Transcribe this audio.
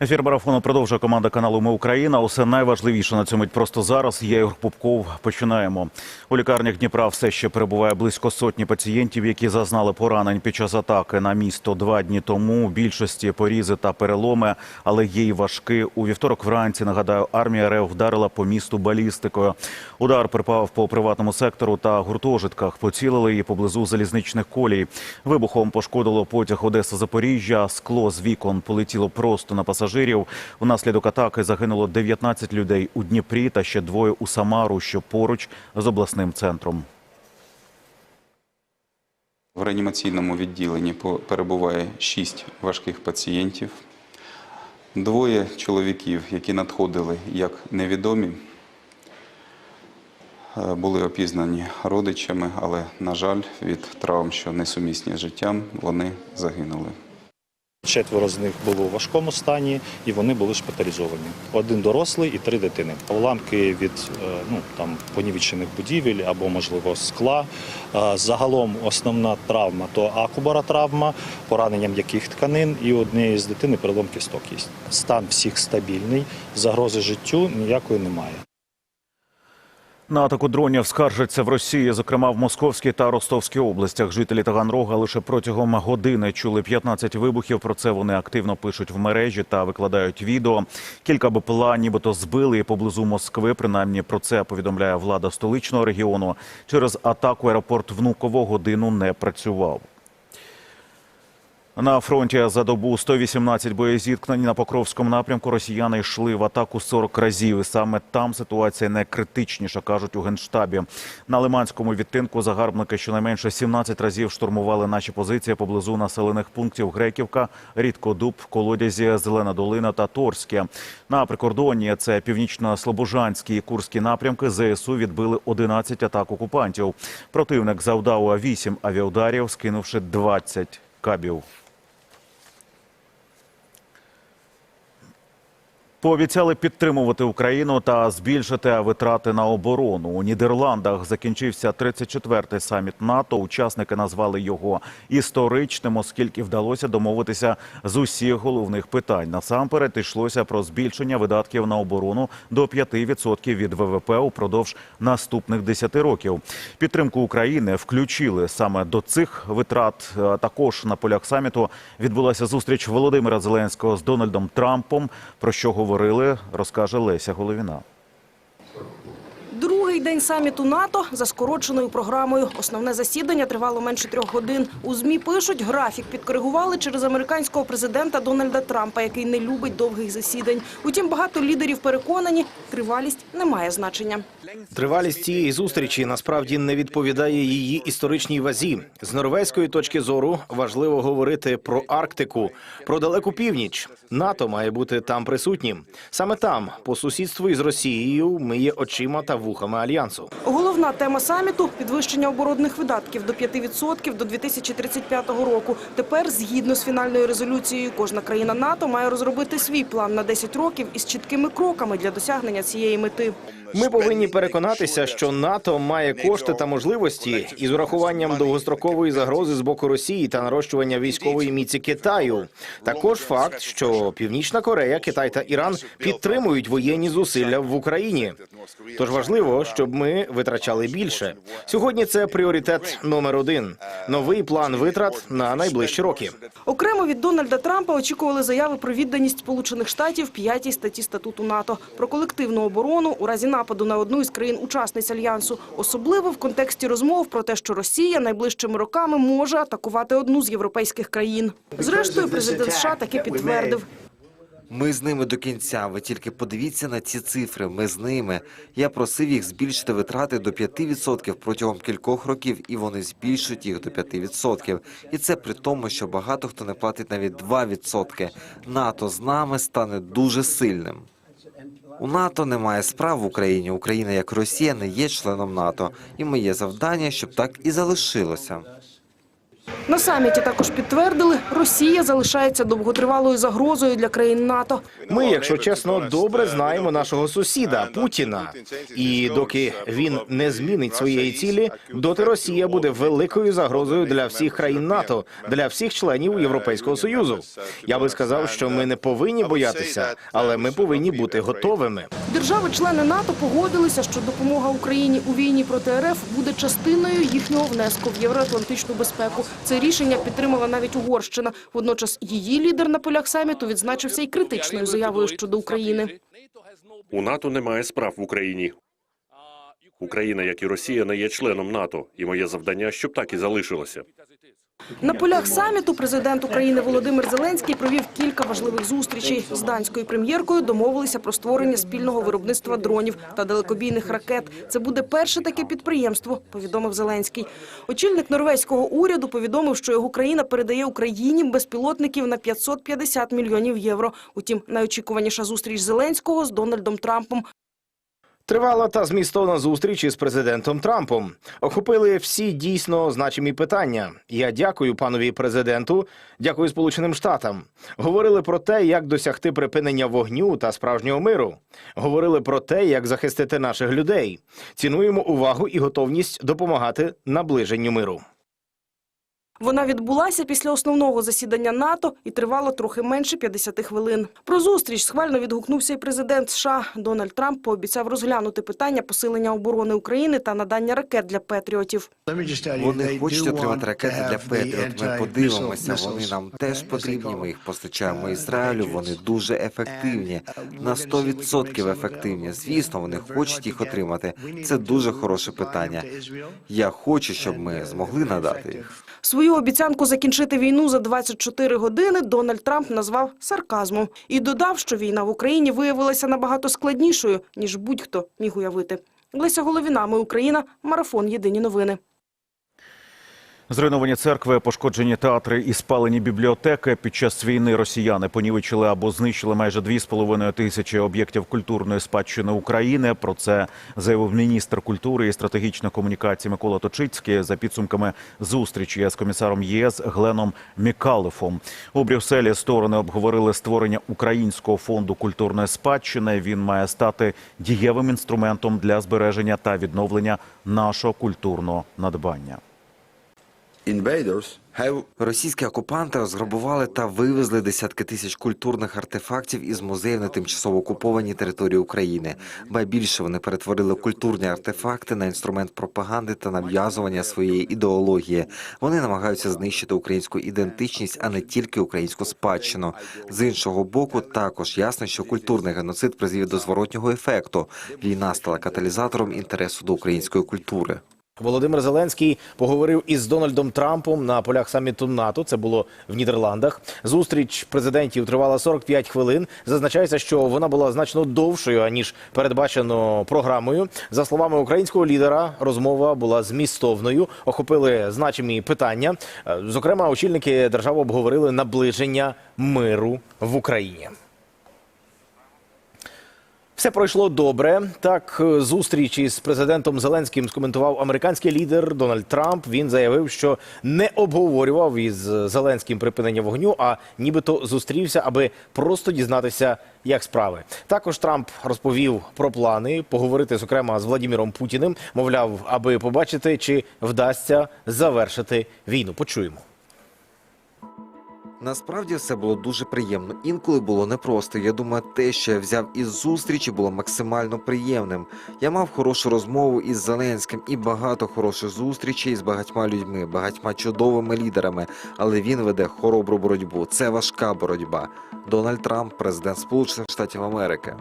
Ефір марафону продовжує команда каналу Ми Україна. Усе найважливіше на цьому просто зараз. Я Ігор Попков. Починаємо. У лікарнях Дніпра все ще перебуває близько сотні пацієнтів, які зазнали поранень під час атаки на місто два дні тому. Більшості порізи та переломи, але є й важкі. У вівторок вранці нагадаю, армія РФ вдарила по місту балістикою. Удар припав по приватному сектору та гуртожитках. Поцілили її поблизу залізничних колій. Вибухом пошкодило потяг Одеса Запоріжжя. Скло з вікон полетіло просто на пасажирів. Унаслідок атаки загинуло 19 людей у Дніпрі та ще двоє у Самару, що поруч з обласним центром. В реанімаційному відділенні перебуває 6 важких пацієнтів. Двоє чоловіків, які надходили як невідомі, е, були опізнані родичами, але, на жаль, від травм, що несумісні з життям, вони загинули. Четверо з них було у важкому стані, і вони були шпиталізовані. Один дорослий і три дитини. Уламки від е, ну там понівечених будівель або можливо скла. Е, Загалом основна травма то акубара травма, поранення м'яких тканин, і однієї з дитини перелом кісток є. Стан всіх стабільний, загрози життю ніякої немає. На атаку дронів скаржаться в Росії, зокрема в Московській та Ростовській областях. Жителі Таганрога лише протягом години чули 15 вибухів. Про це вони активно пишуть в мережі та викладають відео. Кілька БПЛА нібито збили і поблизу Москви. Принаймні про це повідомляє влада столичного регіону. Через атаку аеропорт Внуково годину не працював. На фронті за добу 118 боєзіткнень на Покровському напрямку росіяни йшли в атаку 40 разів. Саме там ситуація найкритичніша, кажуть у Генштабі. На Лиманському відтинку загарбники щонайменше 17 разів штурмували наші позиції поблизу населених пунктів Греківка, Рідкодуб, Колодязі, Зелена Долина та Торське. На прикордонні це північно-слобожанський і Курські напрямки. ЗСУ відбили 11 атак окупантів. Противник завдав 8 авіаударів, скинувши 20 кабів. Пообіцяли підтримувати Україну та збільшити витрати на оборону. У Нідерландах закінчився 34-й саміт НАТО. Учасники назвали його історичним, оскільки вдалося домовитися з усіх головних питань. Насамперед йшлося про збільшення видатків на оборону до 5% від ВВП упродовж наступних 10 років. Підтримку України включили саме до цих витрат. Також на полях саміту відбулася зустріч Володимира Зеленського з Дональдом Трампом. Про що говорили, розкаже Леся Головіна. Другий день саміту НАТО за скороченою програмою. Основне засідання тривало менше трьох годин. У ЗМІ пишуть, графік підкоригували через американського президента Дональда Трампа, який не любить довгих засідань. Утім, багато лідерів переконані, тривалість не має значення. Тривалість цієї зустрічі насправді не відповідає її історичній вазі. З норвезької точки зору важливо говорити про Арктику, про далеку північ. НАТО має бути там присутнім. Саме там, по сусідству із Росією, ми є очима та вухами альянсу. Головна тема саміту – підвищення оборонних видатків до 5% до 2035 року. Тепер, згідно з фінальною резолюцією, кожна країна НАТО має розробити свій план на 10 років із чіткими кроками для досягнення цієї мети. Ми повинні переконатися, що НАТО має кошти та можливості із урахуванням довгострокової загрози з боку Росії та нарощування військової міці Китаю. Також факт, що Північна Корея, Китай та Іран підтримують воєнні зусилля в Україні. Тож важливо, щоб ми витрачали більше. Сьогодні це пріоритет номер один. Новий план витрат на найближчі роки. Окремо від Дональда Трампа очікували заяви про відданість Сполучених Штатів п'ятій статті статуту НАТО про колективну оборону у разі нападу на одну із країн-учасниць альянсу, особливо в контексті розмов про те, що Росія найближчими роками може атакувати одну з європейських країн. Зрештою, президент США таки підтвердив. Ми з ними до кінця. Ви тільки подивіться на ці цифри. Ми з ними. Я просив їх збільшити витрати до 5% протягом кількох років, і вони збільшують їх до 5%. І це при тому, що багато хто не платить навіть 2%. НАТО з нами стане дуже сильним. У НАТО немає справ в Україні. Україна, як Росія, не є членом НАТО, і моє завдання, щоб так і залишилося. На саміті також підтвердили, Росія залишається довготривалою загрозою для країн НАТО. Ми, якщо чесно, добре знаємо нашого сусіда Путіна. І доки він не змінить своєї цілі, доти Росія буде великою загрозою для всіх країн НАТО, для всіх членів Європейського союзу. Я би сказав, що ми не повинні боятися, але ми повинні бути готовими. Держави-члени НАТО погодилися, що допомога Україні у війні проти РФ буде частиною їхнього внеску в євроатлантичну безпеку. Це рішення підтримала навіть Угорщина. Водночас її лідер на полях саміту відзначився і критичною заявою щодо України. У НАТО немає справ в Україні. Україна, як і Росія, не є членом НАТО, і моє завдання, щоб так і залишилося. На полях саміту президент України Володимир Зеленський провів кілька важливих зустрічей з данською прем'єркою. Домовилися про створення спільного виробництва дронів та далекобійних ракет. Це буде перше таке підприємство, повідомив Зеленський. Очільник норвезького уряду повідомив, що його країна передає Україні безпілотників на 550 мільйонів євро. Утім, найочікуваніша зустріч Зеленського з Дональдом Трампом Тривала та змістовна зустріч із президентом Трампом. Охопили всі дійсно значимі питання. Я дякую панові президенту, дякую Сполученим Штатам. Говорили про те, як досягти припинення вогню та справжнього миру. Говорили про те, як захистити наших людей. Цінуємо увагу і готовність допомагати наближенню миру. Вона відбулася після основного засідання НАТО і тривала трохи менше 50 хвилин. Про зустріч схвально відгукнувся і президент США. Дональд Трамп пообіцяв розглянути питання посилення оборони України та надання ракет для патріотів. Вони хочуть отримати ракети для Петріот. Ми подивимося. Вони нам теж потрібні. Ми їх постачаємо Ізраїлю. Вони дуже ефективні. На 100% ефективні. Звісно, вони хочуть їх отримати. Це дуже хороше питання. Я хочу, щоб ми змогли надати їх. Свою обіцянку закінчити війну за 24 години Дональд Трамп назвав сарказмом і додав, що війна в Україні виявилася набагато складнішою, ніж будь-хто міг уявити. Леся Головіна, ми Україна, марафон. Єдині новини. Зруйновані церкви, пошкоджені театри і спалені бібліотеки. Під час війни росіяни понівечили або знищили майже 2,5 тисячі об'єктів культурної спадщини України. Про це заявив міністр культури і стратегічних комунікацій Микола Точицький за підсумками зустрічі з комісаром ЄС Гленом Мікалефом. У Брюсселі сторони обговорили створення українського фонду культурної спадщини. Він має стати дієвим інструментом для збереження та відновлення нашого культурного надбання. Російські окупанти розграбували та вивезли десятки тисяч культурних артефактів із музеїв на тимчасово окупованій території України. Ба більше вони перетворили культурні артефакти на інструмент пропаганди та нав'язування своєї ідеології. Вони намагаються знищити українську ідентичність, а не тільки українську спадщину. З іншого боку, також ясно, що культурний геноцид призвів до зворотнього ефекту. Війна стала каталізатором інтересу до української культури. Володимир Зеленський поговорив із Дональдом Трампом на полях саміту НАТО. Це було в Нідерландах. Зустріч президентів тривала 45 хвилин. Зазначається, що вона була значно довшою аніж передбачено програмою. За словами українського лідера, розмова була змістовною. Охопили значимі питання. Е, Зокрема, очільники держави обговорили наближення миру в Україні. Все пройшло добре. Так, е, зустріч із президентом Зеленським скоментував американський лідер Дональд Трамп. Він заявив, що не обговорював із Зеленським припинення вогню, а нібито зустрівся, аби просто дізнатися, як справи. Також Трамп розповів про плани поговорити, зокрема, з Владіміром Путіним. Мовляв, аби побачити, чи вдасться завершити війну. Почуємо. Насправді все було дуже приємно. Інколи було непросто. Я думаю, те, що я взяв із зустрічі, було максимально приємним. Я мав хорошу розмову із Зеленським і багато хороших зустрічей з багатьма людьми, багатьма чудовими лідерами. Але він веде хоробру боротьбу. Це важка боротьба. Дональд Трамп, президент Сполучених Штатів Америки.